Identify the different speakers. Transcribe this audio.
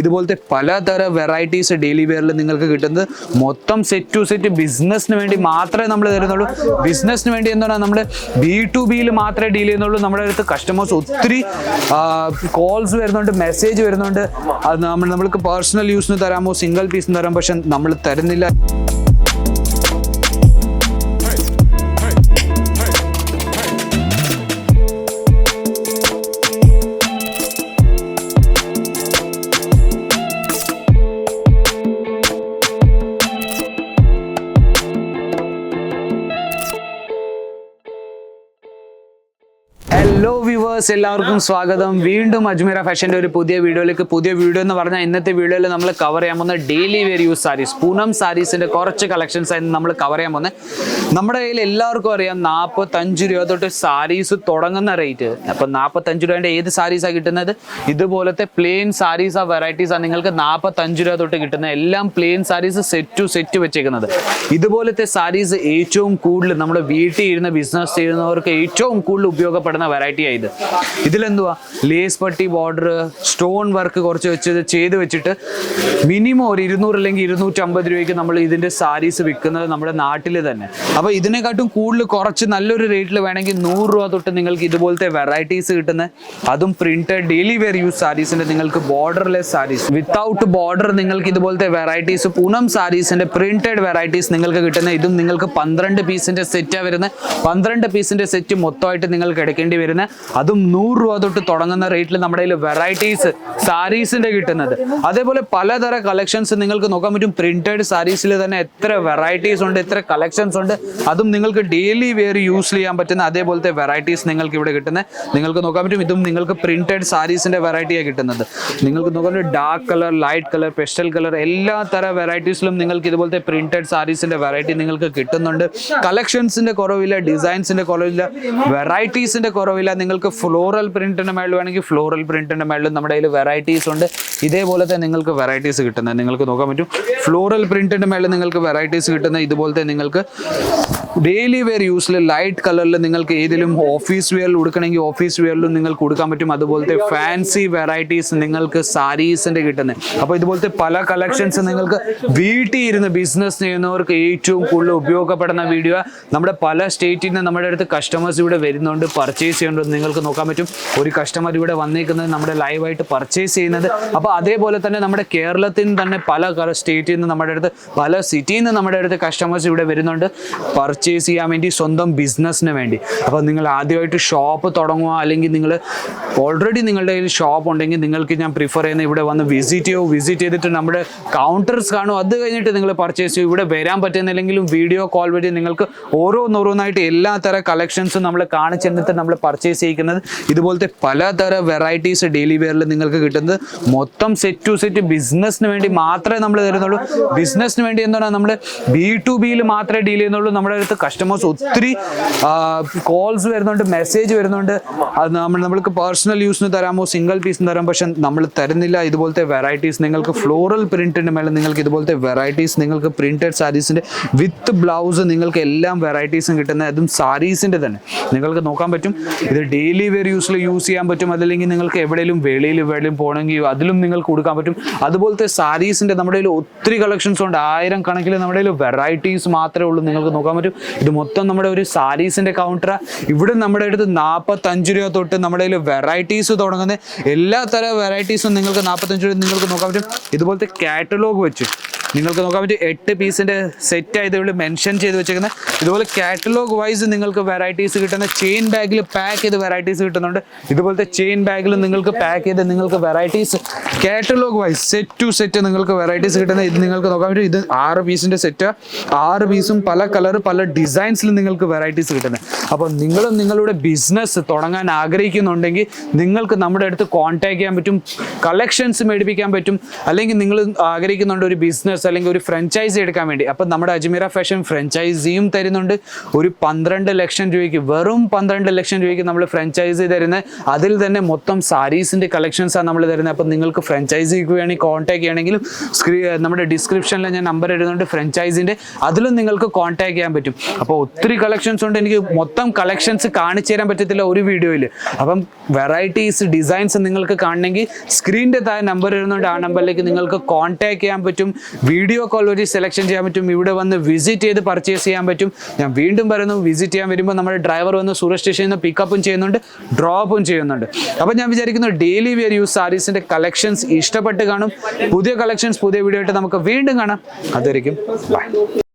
Speaker 1: ഇതുപോലത്തെ പലതര varieties daily വെയറിൽ നിങ്ങൾക്ക് കിട്ടുന്നത്. മൊത്തം സെറ്റ് ടു സെറ്റ് ബിസിനസ്സിന് വേണ്ടി മാത്രമേ നമ്മൾ തരുന്നുള്ളൂ. ബിസിനസ്സിന് വേണ്ടി എന്താണ് നമ്മൾ ബി ടു ബിയിൽ മാത്രമേ ഡീൽ ചെയ്യുന്നുള്ളൂ. നമ്മുടെ അടുത്ത് കസ്റ്റമേഴ്സ് ഒത്തിരി കോൾസ് വരുന്നുണ്ട് മെസ്സേജ് വരുന്നുണ്ട്. നമ്മൾ നമ്മൾക്ക് പേഴ്സണൽ യൂസിന് തരാമോ സിംഗിൾ പീസിന് തരാം പക്ഷെ നമ്മൾ തരുന്നില്ല. വ്യൂവേഴ്സ് എല്ലാവർക്കും സ്വാഗതം. വീണ്ടും അജ്മീര ഫാഷന്റെ ഒരു പുതിയ വീഡിയോയിലേക്ക് പുതിയ വീഡിയോ എന്ന് പറഞ്ഞാൽ ഇന്നത്തെ വീഡിയോയിൽ നമ്മൾ കവർ ചെയ്യാൻ പോകുന്ന daily wear use saris Poonam സാരീസിന്റെ കുറച്ച് കളക്ഷൻസ് ആയിരുന്നു നമ്മൾ കവർ ചെയ്യാൻ പോകുന്നത്. നമ്മുടെ കയ്യിൽ എല്ലാവർക്കും അറിയാം നാൽപ്പത്തഞ്ച് രൂപ തൊട്ട് സാരീസ് തുടങ്ങുന്ന റേറ്റ് അപ്പൊ നാൽപ്പത്തഞ്ച് രൂപേന്റെ ഏത് സാരീസാണ് കിട്ടുന്നത്? ഇതുപോലത്തെ പ്ലെയിൻ സാരീസ് ആ വെറൈറ്റീസ് ആണ് നിങ്ങൾക്ക് നാൽപ്പത്തഞ്ച് രൂപ തൊട്ട് കിട്ടുന്ന എല്ലാം plain saris set to set വെച്ചേക്കുന്നത്. ഇതുപോലത്തെ സാരീസ് ഏറ്റവും കൂടുതൽ നമ്മുടെ വീട്ടിൽ ഇരുന്ന് ബിസിനസ് ചെയ്യുന്നവർക്ക് ഏറ്റവും കൂടുതൽ ഉപയോഗപ്പെടുന്ന വെറൈറ്റി ആയത് ഇതിലെന്തുവാ? ലേസ് പട്ടി ബോർഡർ സ്റ്റോൺ വർക്ക് കുറച്ച് വെച്ച് ചെയ്ത് വെച്ചിട്ട് മിനിമം ഒരു ഇരുന്നൂറ് അല്ലെങ്കിൽ ഇരുന്നൂറ്റമ്പത് രൂപയ്ക്ക് നമ്മൾ ഇതിന്റെ സാരീസ് വിൽക്കുന്നത് നമ്മുടെ നാട്ടിൽ തന്നെ. അപ്പോൾ ഇതിനെക്കാട്ടും കൂടുതൽ കുറച്ച് നല്ലൊരു റേറ്റിൽ വേണമെങ്കിൽ നൂറ് രൂപ തൊട്ട് നിങ്ങൾക്ക് ഇതുപോലത്തെ വെറൈറ്റീസ് കിട്ടുന്ന അതും പ്രിന്റഡ് ഡെയിലി വെയർ യൂസ് സാരീസിന്റെ നിങ്ങൾക്ക് ബോർഡർലെസ് സാരീസ് വിത്തൗട്ട് ബോർഡർ നിങ്ങൾക്ക് ഇതുപോലത്തെ വെറൈറ്റീസ് പൂനം സാരീസിന്റെ പ്രിന്റഡ് വെറൈറ്റീസ് നിങ്ങൾക്ക് കിട്ടുന്ന ഇതും നിങ്ങൾക്ക് പന്ത്രണ്ട് പീസിന്റെ സെറ്റാണ് വരുന്നത്. പന്ത്രണ്ട് പീസിന്റെ സെറ്റ് മൊത്തമായിട്ട് നിങ്ങൾക്ക് എടുക്കേണ്ടി വരുന്നത് അതും നൂറ് രൂപ തൊട്ട് തുടങ്ങുന്ന റേറ്റിൽ നമ്മുടെ കയ്യിൽ വെറൈറ്റീസ് സാരീസിന്റെ കിട്ടുന്നത്. അതേപോലെ പലതര കളക്ഷൻസ് നിങ്ങൾക്ക് നോക്കാൻ പറ്റും. പ്രിന്റഡ് സാരീസിൽ തന്നെ എത്ര വെറൈറ്റീസ് ഉണ്ട് എത്ര കളക്ഷൻസ് ഉണ്ട്. അതും നിങ്ങൾക്ക് ഡെയിലി വെയർ യൂസ് ചെയ്യാൻ പറ്റുന്ന അതേപോലത്തെ വെറൈറ്റീസ് നിങ്ങൾക്ക് ഇവിടെ കിട്ടുന്നത് നിങ്ങൾക്ക് നോക്കാൻ പറ്റും ഇതും നിങ്ങൾക്ക് പ്രിന്റഡ് സാരീസിന്റെ വെറൈറ്റിയാണ് കിട്ടുന്നത്. നിങ്ങൾക്ക് നോക്കാൻ പറ്റും dark colour light colour pastel colour എല്ലാ തര വെറൈറ്റീസിലും നിങ്ങൾക്ക് ഇതുപോലത്തെ പ്രിന്റഡ് സാരീസിന്റെ വെറൈറ്റി നിങ്ങൾക്ക് കിട്ടുന്നുണ്ട്. കളക്ഷൻസിന്റെ കുറവില്ല ഡിസൈൻസിന്റെ കുറവില്ല വെറൈറ്റീസിന്റെ കുറവില്ല നിങ്ങൾക്ക് ഫ്ലോറൽ പ്രിന്റിന്റെ മേളിൽ വേണമെങ്കിൽ ഫ്ലോറൽ പ്രിന്റിന്റെ മേളിലും നമ്മുടെ കയ്യിൽ വെറൈറ്റീസ് ഉണ്ട്. ഇതേപോലത്തെ നിങ്ങൾക്ക് വെറൈറ്റീസ് കിട്ടുന്നത് നിങ്ങൾക്ക് നോക്കാൻ പറ്റും. ഫ്ലോറൽ പ്രിന്റിന്റെ മേളിൽ നിങ്ങൾക്ക് വെറൈറ്റീസ് കിട്ടുന്ന ഇതുപോലത്തെ നിങ്ങൾക്ക് ഡെയിലി വെയർ യൂസിൽ ലൈറ്റ് കളറിൽ നിങ്ങൾക്ക് ഏതിലും ഓഫീസ് വെയറിൽ കൊടുക്കണമെങ്കിൽ ഓഫീസ് വെയറിലും നിങ്ങൾക്ക് കൊടുക്കാൻ പറ്റും. അതുപോലത്തെ ഫാൻസി വെറൈറ്റീസ് നിങ്ങൾക്ക് സാരീസിന്റെ കിട്ടുന്നത് അപ്പോൾ ഇതുപോലത്തെ പല കളക്ഷൻസ് നിങ്ങൾക്ക് വീട്ടിൽ ഇരുന്ന് ബിസിനസ് ചെയ്യുന്നവർക്ക് ഏറ്റവും കൂടുതൽ ഉപയോഗപ്പെടുന്ന വീഡിയോ നമ്മുടെ പല സ്റ്റേറ്റിൽ നിന്ന് നമ്മുടെ അടുത്ത് കസ്റ്റമേഴ്സ് ഇവിടെ വരുന്നുണ്ട് പർച്ചേസ് ചെയ്യുന്നുണ്ട്. നിങ്ങൾക്ക് നോക്കാൻ പറ്റും. ഒരു കസ്റ്റമർ ഇവിടെ വന്നേക്കുന്നത് നമ്മുടെ ലൈവായിട്ട് പർച്ചേസ് ചെയ്യുന്നത്. അപ്പോൾ അതേപോലെ തന്നെ നമ്മുടെ കേരളത്തിൽ നിന്ന് തന്നെ പല സ്റ്റേറ്റിൽ നിന്ന് നമ്മുടെ അടുത്ത് പല സിറ്റിയിൽ നിന്ന് നമ്മുടെ അടുത്ത് കസ്റ്റമേഴ്സ് ഇവിടെ വരുന്നുണ്ട്. പർച്ചേസ് ചെയ്യാൻ വേണ്ടി സ്വന്തം ബിസിനസ്സിന് വേണ്ടി. അപ്പോൾ നിങ്ങൾ ആദ്യമായിട്ട് ഷോപ്പ് തുടങ്ങുക അല്ലെങ്കിൽ നിങ്ങൾ ഓൾറെഡി നിങ്ങളുടെ കയ്യിൽ ഷോപ്പ് ഉണ്ടെങ്കിൽ നിങ്ങൾക്ക് ഞാൻ പ്രിഫർ ചെയ്യുന്ന ഇവിടെ വന്ന് വിസിറ്റ് ചെയ്യൂ വിസിറ്റ് ചെയ്തിട്ട് നമ്മുടെ കൗണ്ടേഴ്സ് കാണും. അത് കഴിഞ്ഞിട്ട് നിങ്ങൾ പർച്ചേസ് ചെയ്യും. ഇവിടെ വരാൻ പറ്റുന്നില്ലെങ്കിലും വീഡിയോ കോൾ വഴി നിങ്ങൾക്ക് ഓരോന്നോരോന്നായിട്ട് എല്ലാ തര കളക്ഷൻസും നമ്മൾ കാണിച്ചെന്നിട്ട് നമ്മൾ പർച്ചേസ് ചെയ്യിക്കുന്നത്. ഇതുപോലത്തെ പലതര വെറൈറ്റീസ് ഡെയിലി വെയറിൽ നിങ്ങൾക്ക് കിട്ടുന്നത്. മൊത്തം സെറ്റ് ടു സെറ്റ് ബിസിനസ്സിന് വേണ്ടി മാത്രമേ നമ്മൾ തരുന്നുള്ളൂ. ബിസിനസ്സിന് വേണ്ടി എന്താണ് നമ്മൾ ബി ടു ബിയിൽ മാത്രമേ ഡീൽ ചെയ്യുന്നുള്ളൂ. നമ്മുടെ അടുത്ത് കസ്റ്റമേഴ്സ് ഒത്തിരി കോൾസ് വരുന്നുണ്ട് മെസ്സേജ് വരുന്നുണ്ട്. അത് നമ്മൾ നമ്മൾക്ക് പേഴ്സണൽ യൂസിന് തരാമോ സിംഗിൾ പീസിന് തരാം പക്ഷെ നമ്മൾ തരുന്നില്ല. ഇതുപോലത്തെ വെറൈറ്റീസ് നിങ്ങൾക്ക് ഫ്ലോറൽ പ്രിന്റിന്റെ മേലെ നിങ്ങൾക്ക് ഇതുപോലത്തെ വെറൈറ്റീസ് നിങ്ങൾക്ക് പ്രിന്റഡ് സാരീസിന്റെ വിത്ത് ബ്ലൗസ് നിങ്ങൾക്ക് എല്ലാം വെറൈറ്റീസും കിട്ടുന്ന അതും സാരീസിന്റെ തന്നെ. നിങ്ങൾക്ക് നോക്കാൻ പറ്റും. ഇത് ഡെയിലി വെയർ യൂസിൽ യൂസ് ചെയ്യാൻ പറ്റും. അതല്ലെങ്കിൽ നിങ്ങൾക്ക് എവിടെയെങ്കിലും വെളിയിൽ എവിടെയും പോകണമെങ്കിൽ അതിലും നിങ്ങൾക്ക് കൊടുക്കാൻ പറ്റും. അതുപോലത്തെ സാരീസിന്റെ നമ്മുടെ കയ്യിൽ ഒത്തിരി കളക്ഷൻസ് ഉണ്ട്. ആയിരം കണക്കിൽ നമ്മുടെ കയ്യിൽ വെറൈറ്റീസ് മാത്രമേ ഉള്ളൂ നിങ്ങൾക്ക് നോക്കാൻ പറ്റും. ഇത് മൊത്തം നമ്മുടെ ഒരു സാരീസിന്റെ കൗണ്ടറാണ് ഇവിടെ നമ്മുടെ അടുത്ത് നാൽപ്പത്തഞ്ച് രൂപ തൊട്ട് നമ്മുടെ കയ്യിൽ വെറൈറ്റീസ് തുടങ്ങുന്ന എല്ലാ തരം വെറൈറ്റീസും നിങ്ങൾക്ക് നാൽപ്പത്തഞ്ച് രൂപ നിങ്ങൾക്ക് നോക്കാൻ പറ്റും. ഇതുപോലത്തെ കാറ്റലോഗ് വെച്ച് നിങ്ങൾക്ക് നോക്കാൻ പറ്റും എട്ട് പീസിന്റെ സെറ്റ് ആയത് ഇവിടെ മെൻഷൻ ചെയ്ത് വെച്ചേക്കുന്നത് ഇതുപോലെ കാറ്റലോഗ് വൈസ് നിങ്ങൾക്ക് വെറൈറ്റീസ് കിട്ടുന്ന ചെയിൻ ബാഗിൽ പാക്ക് ചെയ്ത് വെറൈറ്റീസ് കിട്ടുന്നുണ്ട്. ഇതുപോലത്തെ ചെയിൻ ബാഗിൽ നിങ്ങൾക്ക് പാക്ക് ചെയ്ത് നിങ്ങൾക്ക് varieties catalogue wise set to set നിങ്ങൾക്ക് വെറൈറ്റീസ് കിട്ടുന്ന ഇത് നിങ്ങൾക്ക് നോക്കാൻ പറ്റും ഇത് ആറ് പീസിന്റെ സെറ്റ് ആറ് പീസും പല കളർ പല ഡിസൈൻസിൽ നിങ്ങൾക്ക് വെറൈറ്റീസ് കിട്ടുന്നത് അപ്പോൾ നിങ്ങളും നിങ്ങളുടെ ബിസിനസ് തുടങ്ങാൻ ആഗ്രഹിക്കുന്നുണ്ടെങ്കിൽ നിങ്ങൾക്ക് നമ്മുടെ അടുത്ത് കോൺടാക്ട് ചെയ്യാൻ പറ്റും. കളക്ഷൻസ് മേടിപ്പിക്കാൻ പറ്റും. അല്ലെങ്കിൽ നിങ്ങൾ ആഗ്രഹിക്കുന്നുണ്ട് ഒരു ബിസിനസ് ബിസിനസ് അല്ലെങ്കിൽ ഒരു ഫ്രഞ്ചൈസി എടുക്കാൻ വേണ്ടി. അപ്പം നമ്മുടെ അജ്മീറ ഫാഷൻ ഫ്രഞ്ചൈസിയും തരുന്നുണ്ട്. ഒരു പന്ത്രണ്ട് ലക്ഷം രൂപയ്ക്ക് വെറും പന്ത്രണ്ട് ലക്ഷം രൂപയ്ക്ക് നമ്മൾ ഫ്രഞ്ചൈസി തരുന്നത് അതിൽ തന്നെ മൊത്തം സാരീസിന്റെ കളക്ഷൻസാണ് നമ്മൾ തരുന്നത് അപ്പം നിങ്ങൾക്ക് ഫ്രാഞ്ചൈസിക്ക് വേണമെങ്കിൽ കോൺടാക്ട് ചെയ്യണമെങ്കിലും സ്ക്രീ നമ്മുടെ ഡിസ്ക്രിപ്ഷനിൽ ഞാൻ നമ്പർ എഴുതുന്നുണ്ട് ഫ്രാഞ്ചൈസിന്റെ അതിലും നിങ്ങൾക്ക് കോൺടാക്ട് ചെയ്യാൻ പറ്റും. അപ്പോൾ ഒത്തിരി കളക്ഷൻസ് ഉണ്ട്. എനിക്ക് മൊത്തം കളക്ഷൻസ് കാണിച്ചു തരാൻ പറ്റത്തില്ല ഒരു വീഡിയോയിൽ അപ്പം വെറൈറ്റീസ് ഡിസൈൻസ് നിങ്ങൾക്ക് കാണണമെങ്കിൽ സ്ക്രീനിന്റെ താഴെ നമ്പർ എഴുതുന്നുണ്ട് ആ നമ്പറിലേക്ക് നിങ്ങൾക്ക് കോൺടാക്ട് ചെയ്യാൻ പറ്റും. വീഡിയോ കോൾ വഴി സെലക്ഷൻ ചെയ്യാൻ പറ്റും ഇവിടെ വന്ന് വിസിറ്റ് ചെയ്ത് പർച്ചേസ് ചെയ്യാൻ പറ്റും. ഞാൻ വീണ്ടും പറയുന്നു വിസിറ്റ് ചെയ്യാൻ വരുമ്പോൾ നമ്മുടെ ഡ്രൈവർ വന്ന് സൂറത്ത് സ്റ്റേഷനിൽ നിന്ന് പിക്കപ്പും ചെയ്യുന്നുണ്ട് ഡ്രോപ്പും ചെയ്യുന്നുണ്ട്. അപ്പോൾ ഞാൻ വിചാരിക്കുന്നു ഡെയിലി വെയർ യൂസ് സാരീസിന്റെ കളക്ഷൻസ് ഇഷ്ടപ്പെട്ട് കാണും. പുതിയ കളക്ഷൻസ് പുതിയ വീഡിയോ ആയിട്ട് നമുക്ക് വീണ്ടും കാണാം. അതുവരെയും ബൈ